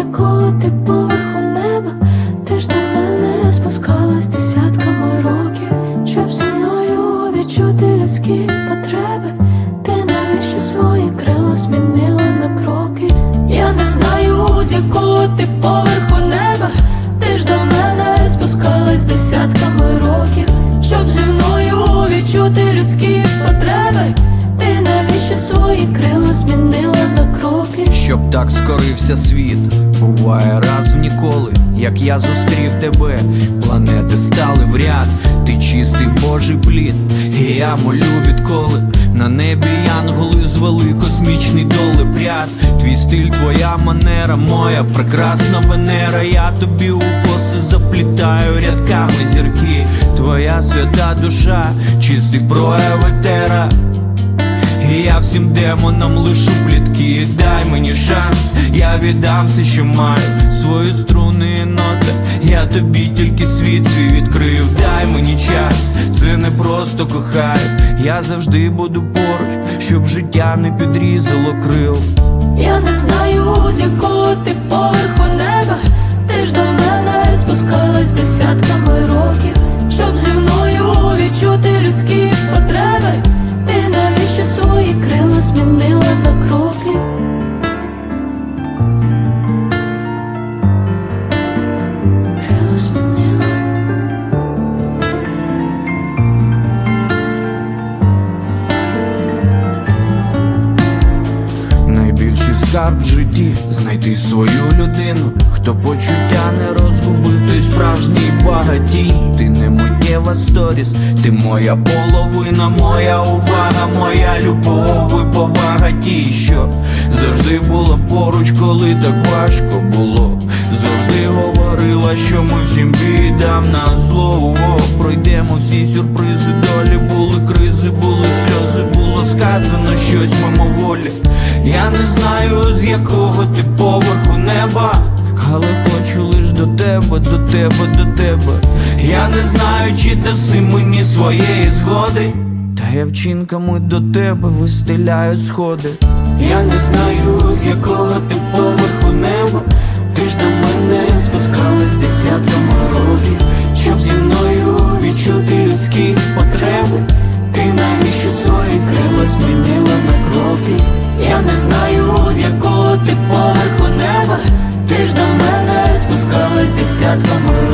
якого ти поверху неба, ти ж до мене спускалась десятками років, щоб зі мною відчути людські потреби. Ти навіщо свої крила змінила на кроки? Я не знаю, з якого ти поверху неба, ти до мене спускалась десятками так скорився світ, буває раз в ніколи, як я зустрів тебе, планети стали в ряд, ти чистий божий плід, і я молю відколи. На небі янголи звели космічний долепряд Твій стиль, твоя манера, моя прекрасна венера, я тобі у коси заплітаю рядками зірки, твоя свята душа, чистий прояв етера. і я всім демонам лишу плітки. Дай мені шанс, я віддам все, що маю. Свої струни і ноти, я тобі тільки світ свій відкрив. Дай мені час, це не просто кохаю. Я завжди буду поруч, щоб життя не підрізало крил. Я не знаю, з якого ти поверху неба, Скарб в житті знайти свою людину, хто почуття не розгубив, той справжній багатій. Ти не миттєва сторіс, ти моя половина, моя увага, моя любов і повага ті, що завжди була поруч, коли так важко було. Завжди говорила, що ми всім бідам на зло Пройдемо всі сюрпризи, долі якого ти поверху неба, але хочу лиш до тебе, до тебе, до тебе. Я не знаю, чи даси мені своєї згоди. Та я вчинками до тебе вистеляю сходи. Я не знаю, з якого ти поверху неба, ти ж до мене спускалась десятками років, щоб зі мною відчути людські потреби. Ти навіщо свої крила змінила на кроки? Я не знаю, десятками